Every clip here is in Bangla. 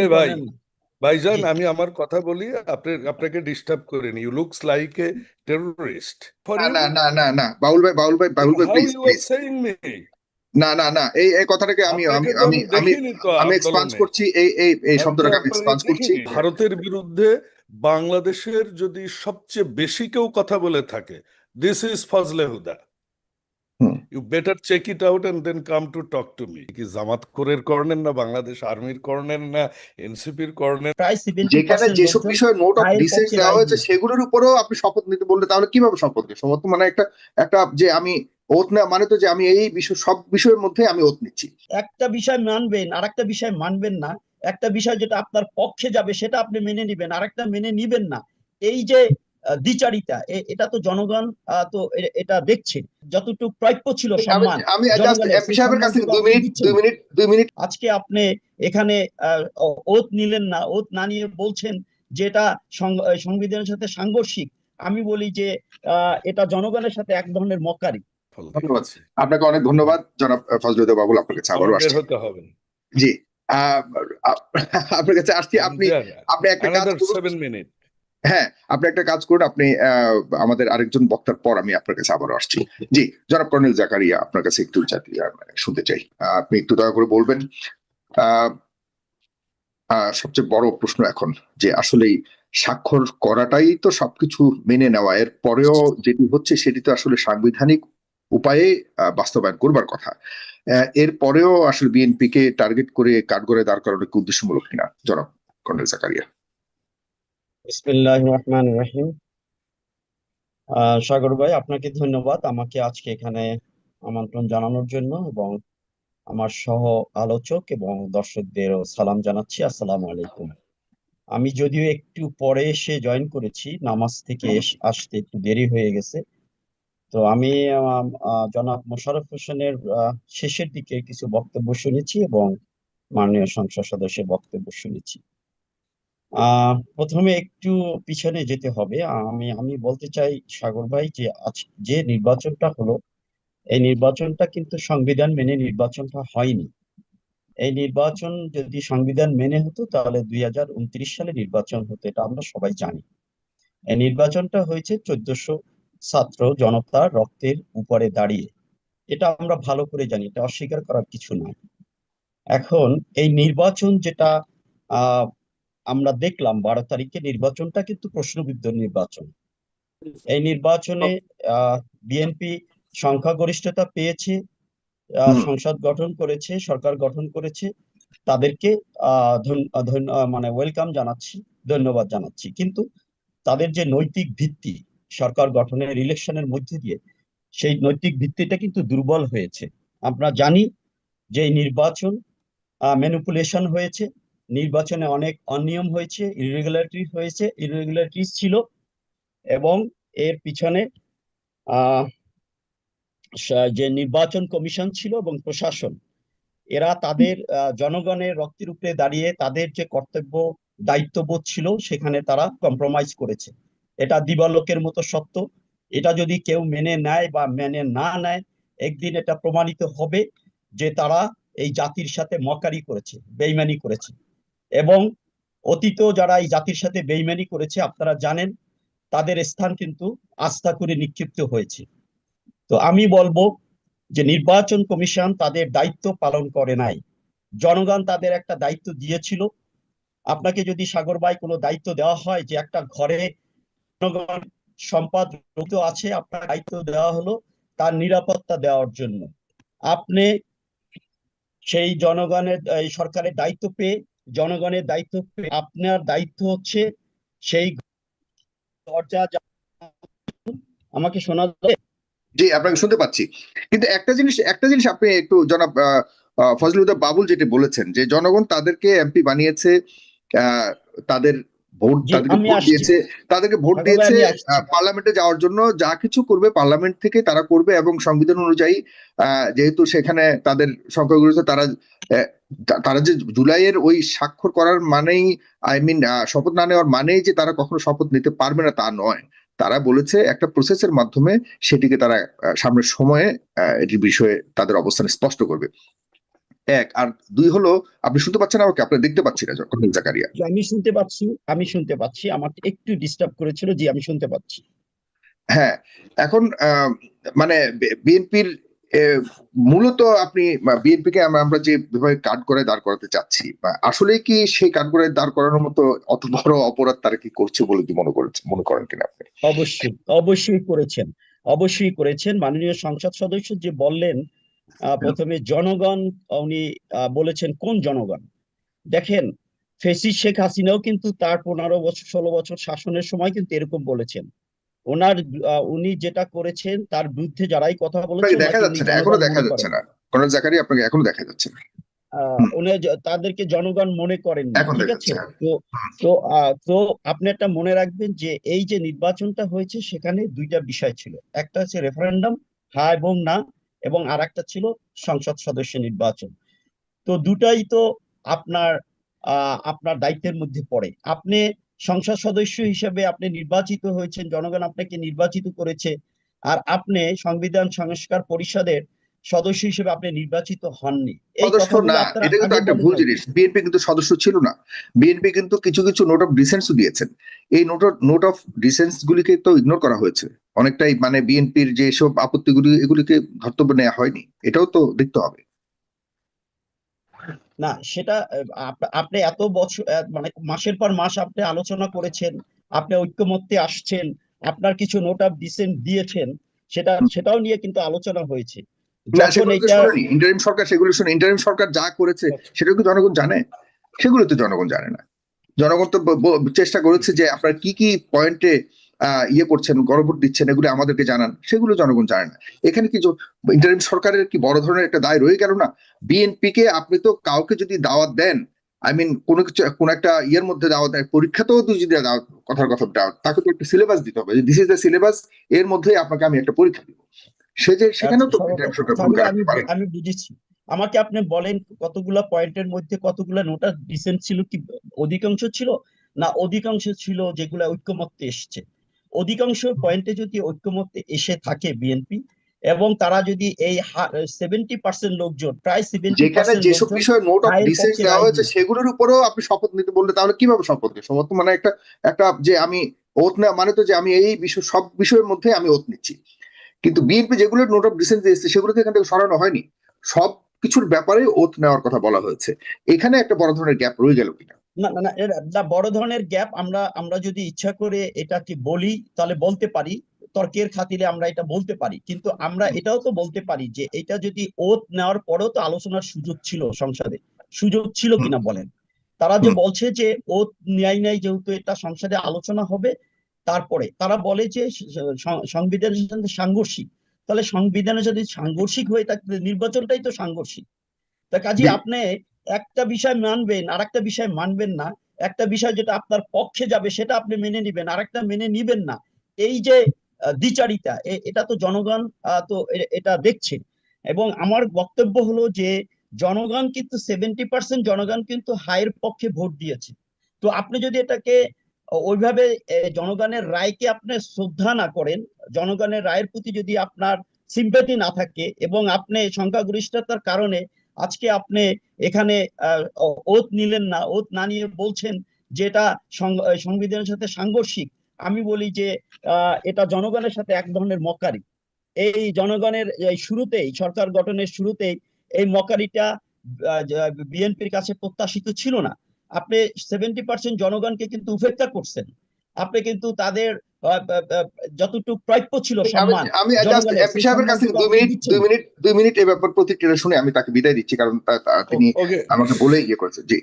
এ ভাই ভাইজান আমি আমার কথা বলি আপনি আপনাকে ডিস্টার্ব করিনি you looks like a terrorist না না না না না। বাউল ভাই বাউল ভাই বাউল ভাই প্লিজ প্লিজ না না না এই এই কথাটাকে আমি আমি আমি আমি আমি এক্সপান্স করছি এই এই এই শব্দটাকে আমি এক্সপান্স করছি। ভারতের বিরুদ্ধে বাংলাদেশের যদি সবচেয়ে বেশি কেউ কথা বলে থাকে this is Fazle Huda. You better check it out and then come to talk to me কি জামাত কোরের কর্নেন না বাংলাদেশ আর্মির কর্নেন না এনসিপির কর্নেন যেখানে যেসব বিষয়ে নোট অফ ডিসেন্স দেওয়া হয়েছে সেগুলোর উপরেও আপনি শপথ নিতে বললে তাহলে কীভাবে শপথ নেবেন শপথ মানে একটা একটা যে আমি ওত নেওয়া মানে তো যে আমি এই বিষয় সব বিষয়ের মধ্যে আমি ওত নিচ্ছি। একটা বিষয় মানবেন আর একটা বিষয় মানবেন না। একটা বিষয় যেটা আপনার পক্ষে যাবে সেটা আপনি মেনে নিবেন আর একটা মেনে নিবেন না। এই যে দ্বিচারিতা। এটা তো জনগণ আহ, তো এটা দেখছে। যতটুকু প্রাপ্য ছিল সম্মান আমি মিনিট। মিনিট আজকে আপনি এখানে আহ, ওত নিলেন না। ওত না নিয়ে বলছেন যে এটা সংবিধানের সাথে সাংঘর্ষিক। আমি বলি যে আহ, এটা জনগণের সাথে এক ধরনের মকারি। ধন্যবাদ। আপনাকে অনেক ধন্যবাদ জনাব ফজলুদ্দিন বাবুল আপনার কাছে আবারও হবে জি। আপনার কাছে আসছি আপনি আপনি একটা কাজ করুন। মিনিট হ্যাঁ আপনি একটা কাজ করুন, আপনি আমাদের আরেকজন বক্তার পর আমি আপনার কাছে আবার আসছি। জি, জনাব কর্নেল জাকারিয়া আপনার কাছে একটু মানে শুনতে চাই। আপনি একটু দয়া করে বলবেন। সবচেয়ে বড় প্রশ্ন এখন যে আসলেই স্বাক্ষর করাটাই তো সবকিছু মেনে নেওয়া। এর পরেও যেটি হচ্ছে সেটি তো আসলে সাংবিধানিক উপায়ে বাস্তবায়ন করবার কথা। এর পরেও আসলে বিএনপিকে টার্গেট করে কাঠগড়ে দাঁড় করানো কি উদ্দেশ্যমূলক কিনা? জনাব কর্নেল জাকারিয়া। বিসমিল্লাহ রহমান রহিম সাগর ভাই, আপনাকে ধন্যবাদ আমাকে আজকে এখানে আমন্ত্রণ জানানোর জন্য এবং আমার সহ আলোচক এবং দর্শকদেরও সালাম জানাচ্ছি। আসসালামু আলাইকুম। আমি যদিও একটু পরে এসে জয়েন করেছি, নামাজ থেকে আসতে একটু দেরি হয়ে গেছে। তো আমি জনাব মোশাররফ হোসেনের শেষের দিকে কিছু বক্তব্য শুনেছি এবং মাননীয় সংসদ সদস্যের বক্তব্য শুনেছি। প্রথমে একটু পিছনে যেতে হবে। আমি আমি বলতে চাই সাগর ভাই যে যে নির্বাচনটা হলো, এই নির্বাচনটা কিন্তু সংবিধান মেনে নির্বাচনটা হয়নি। এই নির্বাচন যদি সংবিধান মেনে হতো, তাহলে দুই হাজার উনত্রিশ সালে নির্বাচন হতো, এটা আমরা সবাই জানি। এই নির্বাচনটা হয়েছে চোদ্দশো ছাত্র জনতার রক্তের উপরে দাঁড়িয়ে। এটা আমরা ভালো করে জানি, এটা অস্বীকার করার কিছু নাই। এখন এই নির্বাচন যেটা আমরা দেখলাম বারো তারিখে নির্বাচনটা কিন্তু প্রশ্নবিদ্ধ নির্বাচন। এই নির্বাচনে আহ বিএনপি সংখ্যাগরিষ্ঠতা পেয়েছে সংসদ গঠন করেছে সরকার গঠন করেছে। তাদেরকে মানে ওয়েলকাম জানাচ্ছি ধন্যবাদ জানাচ্ছি। কিন্তু তাদের যে নৈতিক ভিত্তি সরকার গঠনের ইলেকশনের মধ্যে দিয়ে সেই নৈতিক ভিত্তিটা কিন্তু দুর্বল হয়েছে। আমরা জানি যে এই নির্বাচন ম্যানিপুলেশন হয়েছে। নির্বাচনে অনেক অনিয়ম হয়েছে ইরেগুলারিটি হয়েছে। ইরেগুলারিটিস ছিল এবং এর পিছনে যে নির্বাচন কমিশন ছিল এবং প্রশাসন, এরা তাদের জনগণের রক্তের উপরে দাঁড়িয়ে তাদের যে কর্তব্য, দায়িত্ববোধ ছিল, সেখানে তারা কম্প্রোমাইজ করেছে। এটা দিবালোকের মতো সত্য। এটা যদি কেউ মেনে নেয় বা মেনে না নেয়, একদিন এটা প্রমাণিত হবে যে তারা এই জাতির সাথে মকারি করেছে, বেইমানি করেছে। এবং অতীত যারা এই জাতির সাথে বেইমানি করেছে, আপনারা জানেন, তাদের স্থান কিন্তু আস্থা করে নিক্ষিপ্ত হয়েছে। তো আমি বলব যে নির্বাচন কমিশন তাদের দায়িত্ব পালন করে নাই। জনগণ তাদের একটা দায়িত্ব দিয়েছিল। আপনাকে যদি সাগর ভাই কোনো দায়িত্ব দেওয়া হয় যে একটা ঘরে জনগণ সম্পদ আছে, আপনার দায়িত্ব দেওয়া হলো তার নিরাপত্তা দেওয়ার জন্য। আপনি সেই জনগণের সরকারের দায়িত্ব পেয়ে জনগণের দায়িত্ব, আপনার দায়িত্ব হচ্ছে সেই দরজা আমাকে শোনা যাবে? জি, আপনাকে শুনতে পাচ্ছি কিন্তু একটা জিনিস একটা জিনিস আপনি একটু জনাব ফজলুদা বাবুল যেটি বলেছেন যে জনগণ তাদেরকে এমপি বানিয়েছে তাদের ভোট তাদেরকে ভোট। দিয়েছে তাদেরকে ভোট দিয়েছে পার্লামেন্টে যাওয়ার জন্য যা কিছু করবে পার্লামেন্ট থেকে তারা করবে এবং সংবিধান অনুযায়ী যেহেতু সেখানে তাদের সংখ্যাগরিষ্ঠ তারা তারা যে জুলাইয়ের ওই স্বাক্ষর করার মানেই আই মিন শপথ না নেওয়ার মানেই যে তারা কখনো শপথ নিতে পারবে না তা নয়। তারা বলেছে একটা প্রসেসের মাধ্যমে সেটিকে তারা সামনের সময়ে আহ, এটির বিষয়ে তাদের অবস্থান স্পষ্ট করবে। এক আর দুই হলো আপনি শুনতে পাচ্ছেন আমাকে আপনি দেখতে পাচ্ছি না কর্নেল জাকারিয়া। আমি শুনতে পাচ্ছি আমি শুনতে পাচ্ছি আমার একটু ডিস্টার্ব করেছিল জি আমি শুনতে পাচ্ছি। হ্যাঁ এখন মানে বিএনপির মূলত আপনি বিএনপি কে আমরা যে ভাবে কাঠ করে দাঁড় করাতে চাচ্ছি বা আসলে কি সেই কাঠ করে দাঁড় করানোর মতো অত বড় অপরাধ তারা কি করছে বলে কি মনে করেছে মনে করেন কিনা আপনি? অবশ্যই অবশ্যই করেছেন। অবশ্যই করেছেন। মাননীয় সংসদ সদস্য যে বললেন প্রথমে জনগণ উনি বলেছেন কোন জনগণ? দেখেন ফেসি শেখ হাসিনাও কিন্তু তার পনেরো বছর ষোলো বছর শাসনের সময় কিন্তু এরকম বলেছেন। ওনার উনি যেটা করেছেন তার বিরুদ্ধে যারাই কথা বলেছেন দেখা যাচ্ছে না এখনও দেখা যাচ্ছে না। কর্নেল জাকারিয়া আপনাকে এখনও দেখা যাচ্ছে না। উনি তাদেরকে জনগণ মনে করেন ঠিক আছে? তো তো তো আপনি একটা মনে রাখবেন যে এই যে নির্বাচনটা হয়েছে সেখানে দুইটা বিষয় ছিল। একটা হচ্ছে রেফারেন্ডাম হ্যাঁ এবং না। এবং আর ছিল সংসদ সদস্য নির্বাচন। তো দুটাই তো আপনার আপনার দায়িত্বের মধ্যে পড়ে। আপনি সংসদ সদস্য হিসেবে আপনি নির্বাচিত হয়েছেন, জনগণ আপনাকে নির্বাচিত করেছে, আর আপনি সংবিধান সংস্কার পরিষদের সদস্য হিসেবে আপনি নির্বাচিত হননি। সদস্য না এটা কিন্তু একটা ভুল জিনিস। বিএনপি কিন্তু সদস্য ছিল না। বিএনপি কিন্তু কিছু কিছু নোট অফ ডিসেন্সও দিয়েছেন। এই নোট নোট অফ ডিসেন্স গুলিকে তো ইগনোর করা হয়েছে। অনেকটাই মানে বিএনপির যে সব আপত্তিগুলি এগুলিকে ধর্তব্য নেওয়া হয়নি। এটাও তো দেখতে হবে। না সেটা আপনি এত বছর মানে মাসের পর মাস আপনি আলোচনা করেছেন আপনি ঐক্যমত্যে আসছেন আপনার কিছু নোট অফ ডিসেন্ট দিয়েছেন সেটা সেটাও নিয়ে কিন্তু আলোচনা হয়েছে। ইন্টারিম সরকার সেগুলো শুনে ইন্টারিম সরকার যা করেছে সেটা কি জনগণ জানে? সেগুলো তো জনগণ জানে না। জনগণ তো চেষ্টা করেছে যে আপনারা কি কি পয়েন্টে ইয়ে করছেন গণভোট দিচ্ছেন এগুলো আমাদেরকে জানান। সেগুলো জনগণ জানে না। এখানে কি ইন্টারিম সরকারের কি বড় ধরনের একটা দায় রয়ে গেল না? বিএনপি কে আপনি তো কাউকে যদি দাওয়াত দেন আই মিন কোনো কিছু কোন একটা ইয়ের মধ্যে দাওয়াত দেয় পরীক্ষাতেও তো যদি দাওয়াত কথার কথা দাওয়াত তাকে তো একটা সিলেবাস দিতে হবে। দিস ইজ দ্য সিলেবাস এর মধ্যেই আপনাকে আমি একটা পরীক্ষা দিব। সে যে সেখানেও তো আচ্ছা, আমি আমি বুঝেছি। আমাকে আপনি বলেন কতগুলা পয়েন্টের মধ্যে কতগুলা নোটা ডিসেন্ট ছিল কি অধিকাংশ ছিল না অধিকাংশ ছিল যেগুলা ঐক্যমত্যে এসছে? অধিকাংশ পয়েন্টে যদি ঐক্যমত্যে এসে থাকে বিএনপি এবং তারা যদি এই সেভেন্টি পার্সেন্ট লোকজন প্রায় সেভেন্টি যেখানে যেসব বিষয়ে নোট অফ ডিসেন্স দেওয়া হয়েছে সেগুলোর উপরেও আপনি শপথ নিতে বললে তাহলে কীভাবে শপথ শপথ মানে একটা একটা যে আমি ওত নেওয়া মানে তো যে আমি এই বিষয় সব বিষয়ের মধ্যে আমি ওত নিচ্ছি। কিন্তু বিএনপি যেগুলো নোট অফ ডিসেন্স দিয়েছে সেগুলোকে এখান থেকে সরানো হয়নি। সব কিছুর ব্যাপারে ওত নেওয়ার কথা বলা হয়েছে। এখানে একটা বড় ধরনের গ্যাপ রয়ে গেল কিনা? না না না বড় ধরনের গ্যাপ আমরা আমরা যদি ইচ্ছা করে এটাকে বলি তাহলে বলতে পারি। তর্কের খাতিরে আমরা এটা বলতে পারি। কিন্তু আমরা এটাও তো বলতে পারি যে এটা যদি ওত নেওয়ার পরেও তো আলোচনার সুযোগ ছিল সংসদে। সুযোগ ছিল কিনা বলেন? তারা যে বলছে যে ওত ন্যায় নাই যেহেতু এটা সংসদে আলোচনা হবে তারপরে তারা বলে যে সংবিধানের সাথে সাংঘর্ষিক। তাহলে সংবিধানে যদি সাংঘর্ষিক হয়ে থাকে নির্বাচনটাই তো সাংঘর্ষিক। তা কাজে আপনি একটা বিষয় মানবেন আর একটা বিষয় মানবেন না। একটা বিষয় যেটা আপনার পক্ষে যাবে সেটা আপনি মেনে নিবেন আর একটা মেনে নিবেন না। এই যে দ্বিচারিতা এটা তো জনগণ তো এটা দেখছে। এবং আমার বক্তব্য হলো যে জনগণ কিন্তু সেভেন্টি পার্সেন্ট জনগণ কিন্তু হায়ের পক্ষে ভোট দিয়েছে। তো আপনি যদি এটাকে ওইভাবে জনগণের রায়কে আপনি শ্রদ্ধা না করেন, জনগণের রায়ের প্রতি যদি আপনার সিম্পেথি না থাকে এবং আপনি সংখ্যাগরিষ্ঠতার কারণে আজকে আপনি এখানে ওত নিলেন না, ওত না নিয়ে বলছেন যে এটা সং- সংবিধানের সাথে সাংঘর্ষিক, আমি বলি যে এটা জনগণের সাথে এক ধরনের মকারি। এই জনগণের শুরুতেই, সরকার গঠনের শুরুতেই এই মকারিটা বিএনপির কাছে প্রত্যাশিত ছিল না। আপনি সেভেন্টি পার্সেন্ট জনগণকে কিন্তু উপেক্ষা করছেন। আপনি কিন্তু তাদের যতটুকু প্রাপ্য ছিল সম্মান আমি জাস্ট এমপি সাহেবের কাছে দুই মিনিট দুই মিনিট দুই মিনিট এই ব্যাপার প্রতিক্রিয়া শুনে আমি তাকে বিদায় দিচ্ছি কারণ তিনি আমাকে বলে ইয়ে করেছে জি।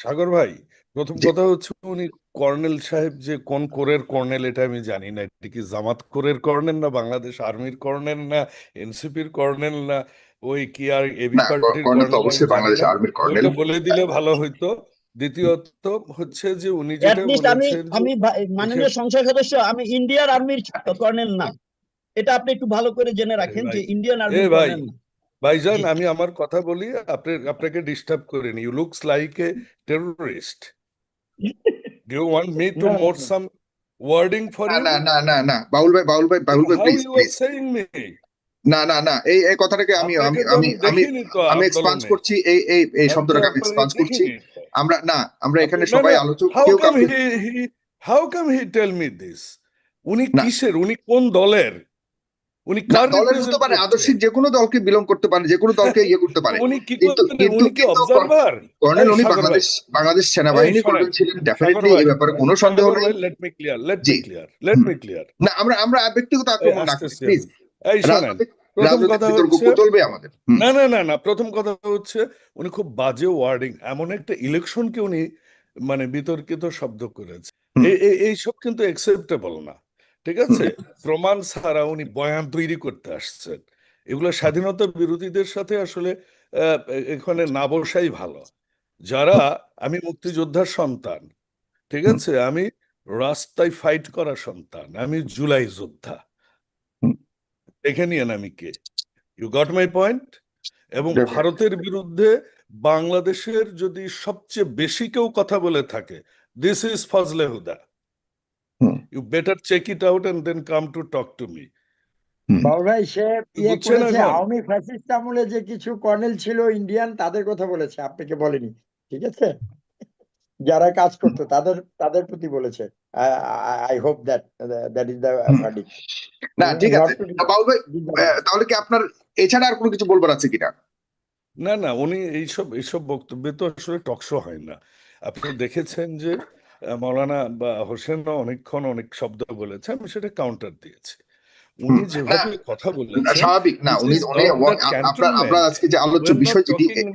সাগর ভাই প্রথম কথা হচ্ছে উনি কর্নেল সাহেব যে কোন কোরের কর্নেল এটা আমি জানি না এটা কি জামাত কোরের কর্নেল না বাংলাদেশ আর্মির কর্নেল না এনসিপির কর্নেল না ওই কি আর এবি পার্টির কর্নেল অবশ্যই বাংলাদেশ আর্মির কর্নেল। বলে দিলে ভালো হইতো। দ্বিতীয়ত হচ্ছে যে উনি যেটা আমি যে আমি মাননীয় সংসদ সদস্য আমি ইন্ডিয়ান আর্মির কর্নেল না। এটা আপনি একটু ভালো করে জেনে রাখেন যে ইন্ডিয়ান আর্মি আর্মির ভাই, ভাইজান আমি আমার কথা বলি আপনি আপনাকে ডিস্টার্ব করিনি you looks like a terrorist do you want me to more some wording for না। ইউ না না না না বাউল ভাই বাউল ভাই বাউল ভাই প্লিজ প্লিজ সেইং মি না না না এই এই কথাটাকে আমি আমি আমি আমি এক্সপান্স করছি এই এই এই শব্দটাকে আমি এক্সপান্স করছি। আমরা না আমরা এখানে সবাই আলোচক how come he tell me this? উনি কিসের? উনি কোন দলের? উনি কার দলের হতে পারে আদর্শিক যে কোনো দলকে বিলং করতে পারে যে কোনো দলকে ইয়ে করতে পারে। উনি কি কিন্তু- কর্নেল উনি বাংলাদেশ বাংলাদেশ সেনাবাহিনী কর্নেল ছিলেন ডেফিনেটলি এই ব্যাপারে কোনো সন্দেহ নেই। Let me clear let me clear let me clear না আমরা আমরা ব্যক্তিগত আক্রমণ না প্লিজ এই শোনেন। প্রথম কথা হচ্ছে চলবে আমাদের। না না না না প্রথম কথা হচ্ছে উনি খুব বাজে ওয়ার্ডিং এমন একটা ইলেকশনকে উনি মানে বিতর্কিত শব্দ করেছে। এই এই- এইসব কিন্তু একসেপ্টেবল না ঠিক আছে? প্রমাণ ছাড়া উনি বয়ান তৈরি করতে আসছেন। এগুলো স্বাধীনতা বিরোধীদের সাথে আসলে আহ, এখানে না বসাই ভালো। যারা আমি মুক্তিযোদ্ধার সন্তান ঠিক আছে? আমি রাস্তায় ফাইট করা সন্তান আমি জুলাই যোদ্ধা। দেখে নিয়েন আমি কে। ইউ গট মাই পয়েন্ট এবং ভারতের বিরুদ্ধে বাংলাদেশের যদি সবচেয়ে বেশি কেউ কথা বলে থাকে this is Fazle Huda you better check it out and then come to talk to me say Awami fascist আমলে যে কিছু কর্নেল ছিল ইন্ডিয়ান তাদের কথা বলেছে আপনাকে বলেনি ঠিক আছে? যারা কাজ করতো তাদের তাদের প্রতি বলেছে I hope that that is the. না ঠিক আছে। ভাই তাহলে কি আপনার এছাড়া আর কোনো কিছু বলবার আছে কিনা? না না উনি এইসব এইসব বক্তব্যে তো আসলে টকশো হয় না। আপনি দেখেছেন যে মৌলানা বা হোসেন অনেকক্ষণ অনেক শব্দ বলেছে আমি সেটা কাউন্টার দিয়েছি। উনি যেভাবে কথা না, বলেছেন স্বাভাবিক। না উনি আপনার আজকে যে আলোচ্য বিষয় যদি talking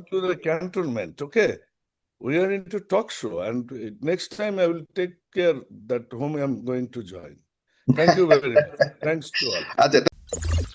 we are into talk show and next time i will take care that whom i'm going to join. Thank you very much. Thanks to all.